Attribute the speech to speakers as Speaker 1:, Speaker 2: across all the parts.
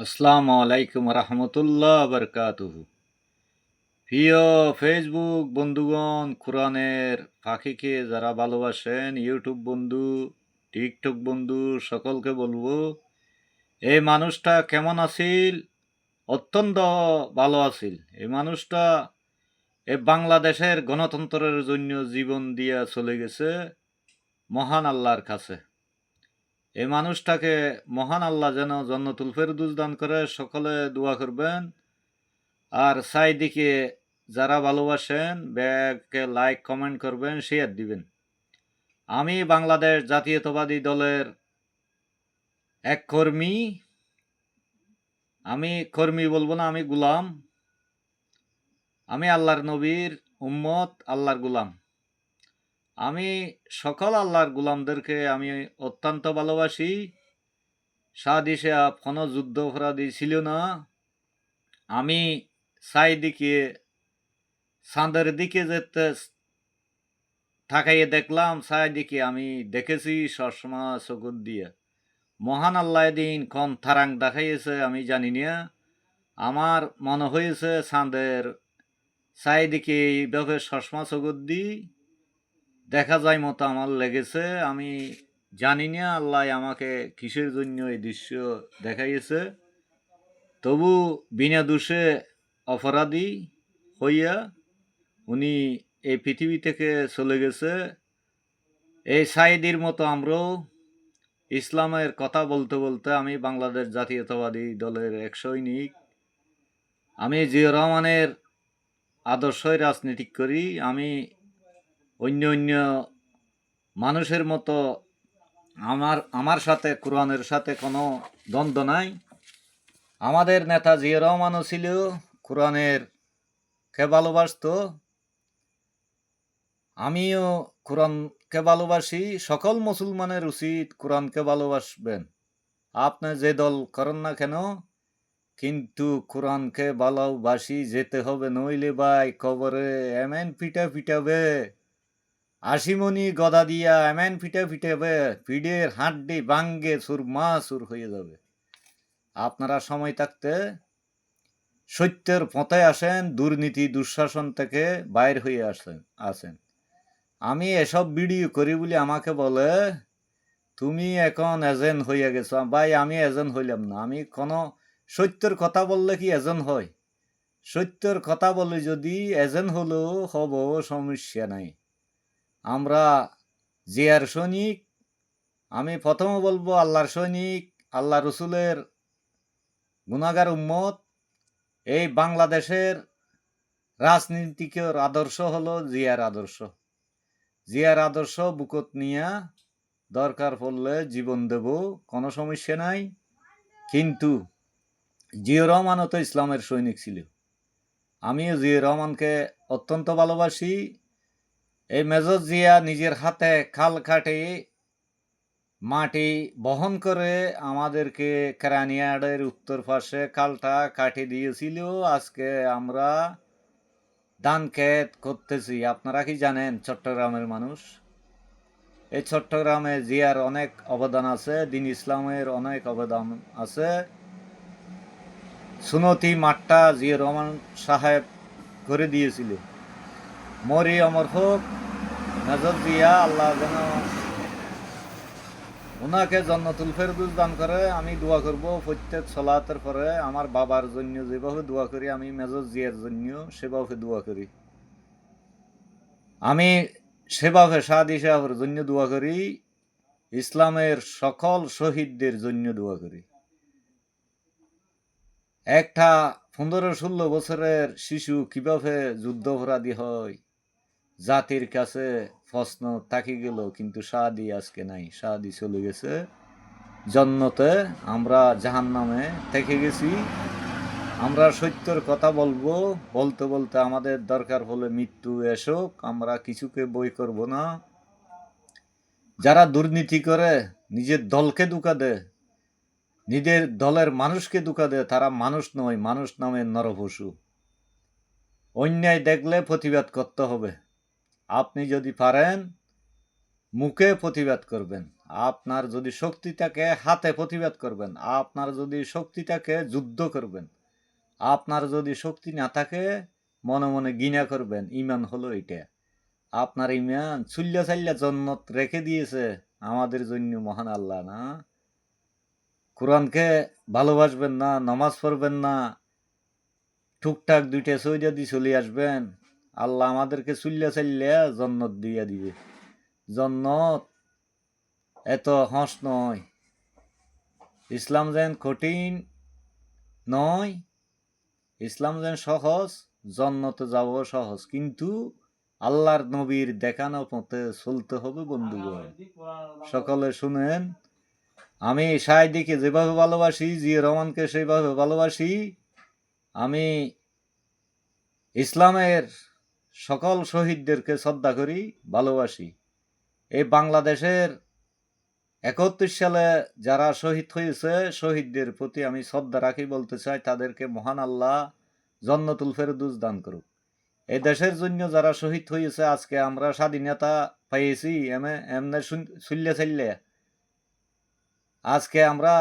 Speaker 1: আসসালামু আলাইকুম রহমতুল্লাহ বরকাতুহ। প্রিয় ফেসবুক বন্ধুগণ, কোরআনের পাখিকে যারা ভালোবাসেন ইউটিউব বন্ধু টিকটক বন্ধু, সকলকে বলব, এই মানুষটা কেমন আছিল? অত্যন্ত ভালো আছিল। এই মানুষটা এই বাংলাদেশের গণতন্ত্রের জন্য জীবন দিয়া চলে গেছে মহান আল্লাহর কাছে। এই মানুষটাকে মহান আল্লাহ যেন জন্নতুল ফেরদুস দান করে, সকলে দোয়া করবেন। আর সাইদিকে যারা ভালোবাসেন, ব্যাগকে লাইক কমেন্ট করবেন শেয়ার দিবেন। আমি বাংলাদেশ জাতীয়তাবাদী দলের এক কর্মী। আমি কর্মী বলব না, আমি গুলাম। আমি আল্লাহর নবীর উম্মত, আল্লাহর গুলাম। আমি সকল আল্লাহর গুলামদেরকে আমি অত্যন্ত ভালোবাসি। সাদি সাহেব কোনো যুদ্ধ অপরাধী ছিল না। আমি চাই দিকে চাঁদের দিকে যেতে থাকাইয়ে দেখলাম চাই দিকে আমি দেখেছি সবসময় চকুর দিয়ে। মহান আল্লাহ দিন কোন থারাং দেখাইয়েছে আমি জানি না। আমার মনে হয়েছে চাঁদের চাই দিকে এইভাবে সসমা চকুর দিই দেখা যায় মতো আমার লেগেছে। আমি জানি না আল্লাহ আমাকে কিসের জন্য এই দৃশ্য দেখাইয়েছে। তবু বিনা দোষে অপরাধী হইয়া উনি এই পৃথিবী থেকে চলে গেছে। এই সাইদির মতো আমরাও ইসলামের কথা বলতে বলতে আমি বাংলাদেশ জাতীয়তাবাদী দলের এক সৈনিক। আমি জিয়া রহমানের আদর্শই রাজনীতি করি। আমি অন্য অন্য মানুষের মতো আমার আমার সাথে, কোরআনের সাথে কোনো দ্বন্দ্ব নাই। আমাদের নেতা জিয়া রহমানও ছিল, কোরআনের কে ভালোবাসত। আমিও কোরআনকে ভালোবাসি, সকল মুসলমানের উচিত কোরআনকে ভালোবাসবেন। আপনি যে দল করেন না কেন, কিন্তু কোরআনকে ভালোবাসি, যেতে হবে নইলে ভাই কবরে এমন পিটা পিটাবে। আশিমণি গদা দিয়া এমন ফিটে পিটাবে পিঠের হাড্ডি বাঙ্গে সুর মা সুর হয়ে যাবে। আপনারা সময় থাকতে সত্যের পথে আসেন, দুর্নীতি, দুঃশাসন থেকে বাইর হয়ে আসেন আসেন। আমি এসব ভিডিও করি বলে আমাকে বলে, তুমি এখন এজেন্ট হইয়া গেছো। ভাই, আমি এজেন্ট হইলাম না। আমি কোনো সত্যের কথা বললে কি এজেন্ট হয়? সত্যের কথা বলে যদি এজেন্ট হলেও হব, সমস্যা নাই। আমরা জিয়ার সৈনিক, আমি প্রথমে বলব আল্লাহর সৈনিক আল্লাহ রসুলের গুণাগার উম্মত। এই বাংলাদেশের রাজনীতিকের আদর্শ হলো জিয়ার আদর্শ। জিয়ার আদর্শ বুকত নিয়া দরকার পড়লে জীবন দেব, কোনো সমস্যা নাই। কিন্তু জিয়া রহমানও তো ইসলামের সৈনিক ছিল। আমিও জিয়া রহমানকে অত্যন্ত ভালোবাসি। এই মেজর জিয়া নিজের হাতে খাল কাটে মাটি বহন করে আমাদেরকে কেরানিয়াডের উত্তর পাশে খালটা কাটে দিয়েছিল। আজকে আমরা ধান ক্ষেত করতেছি। আপনারা কি জানেন চট্টগ্রামের মানুষ? এই চট্টগ্রামে জিয়ার অনেক অবদান আছে, দিন ইসলামের অনেক অবদান আছে। সুনতি মাঠটা জিয়া রহমান সাহেব করে দিয়েছিল। মরি অমর হোক নজর দিয়া আল্লাহ যেন ওনাকে জন্নতুল ফেরদুস দান করে, আমি দোয়া করব প্রত্যেক সলাতের পরে। আমার বাবার জন্য যেভাবে দোয়া করি, আমি মেজর জিয়ার জন্য সেভাবে দোয়া করি। আমি সেভাবে সাদি সাহেবের জন্য দোয়া করি, ইসলামের সকল শহীদদের জন্য দোয়া করি। একটা পনেরো ষোলো বছরের শিশু কীভাবে যুদ্ধ অপরাধী হয় জাতির কাছে প্রশ্ন থাকি গেল কিন্তু সাদি আজকে নাই সাদি চলে গেছে। জন্নতে আমরা জাহান নামে থেকে গেছি। আমরা সত্যর কথা বলব, বলতে বলতে আমাদের দরকার হলে মৃত্যু এসুক, আমরা কিছুকে বই করব না। যারা দুর্নীতি করে, নিজের দলকে দুকা দেয়, নিজের দলের মানুষকে দুকা দেয়, তারা মানুষ নয়, মানুষ নামে নরপশু। অন্যায় দেখলে প্রতিবাদ করতে হবে। আপনি যদি পারেন, মুখে প্রতিবাদ করবেন। আপনার যদি শক্তিটাকে হাতে প্রতিবাদ করবেন, আপনার যদি শক্তিটাকে যুদ্ধ করবেন, আপনার যদি শক্তি না থাকে, মনে মনে গিনা করবেন। ইমান হলো এটা আপনার ইমান চুল্লা চাল্লা জন্নত রেখে দিয়েছে আমাদের জন্য মহান আল্লাহ, না? কোরআনকে ভালোবাসবেন না, নামাজ পড়বেন না, টুকটাক দুইটা সৈদা দিয়ে চলে আসবেন। আল্লাহ আমাদেরকে চুল্লা চাল্লা জন্নত দিয়ে দিবে। জন্নত এত হস নয়। ইসলাম যেন কঠিন নয়, ইসলাম যেন সহজ, জন্নতে যাব সহজ। কিন্তু আল্লাহর নবীর দেখানো পথে চলতে হবে বন্ধুগণ। সকলে শুনেন, আমি সাহেদিকে যেভাবে ভালোবাসি, জিয়া রহমানকে সেইভাবে ভালোবাসি, আমি ইসলামের সকল শহীদদেরকে শ্রদ্ধা করি, ভালোবাসি। এই বাংলাদেশের একত্রিশ সালে যারা শহীদ হয়েছে, শহীদদের প্রতি আমি শ্রদ্ধা রাখি, বলতে চাই তাদেরকে মহান আল্লাহ জন্নতুল ফেরদুস দান করুক। এই দেশের জন্য যারা শহীদ হয়েছে, আজকে আমরা স্বাধীনতা পাইয়েছি, এমে, এমনে চুল্লে চাল্লে আজকে আমরা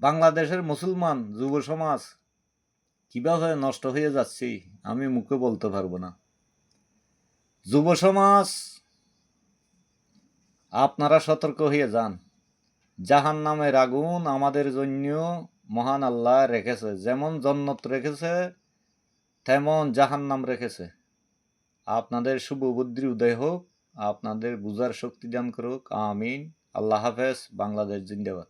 Speaker 1: বাংলাদেশের মুসলমান যুব সমাজ কীভাবে নষ্ট হয়ে যাচ্ছি, আমি মুখে বলতে পারব না। যুব সমাজ, আপনারা সতর্ক হয়ে যান। জাহান নামের আগুন আমাদের জন্য মহান আল্লাহ রেখেছে। যেমন জন্নত রেখেছে, তেমন জাহান নাম রেখেছে। আপনাদের শুভ বুদ্ধির উদয় হোক, আপনাদের বুঝার শক্তি দান করুক। আমিন। আল্লাহ হাফেজ। বাংলাদেশ জিন্দাবাদ।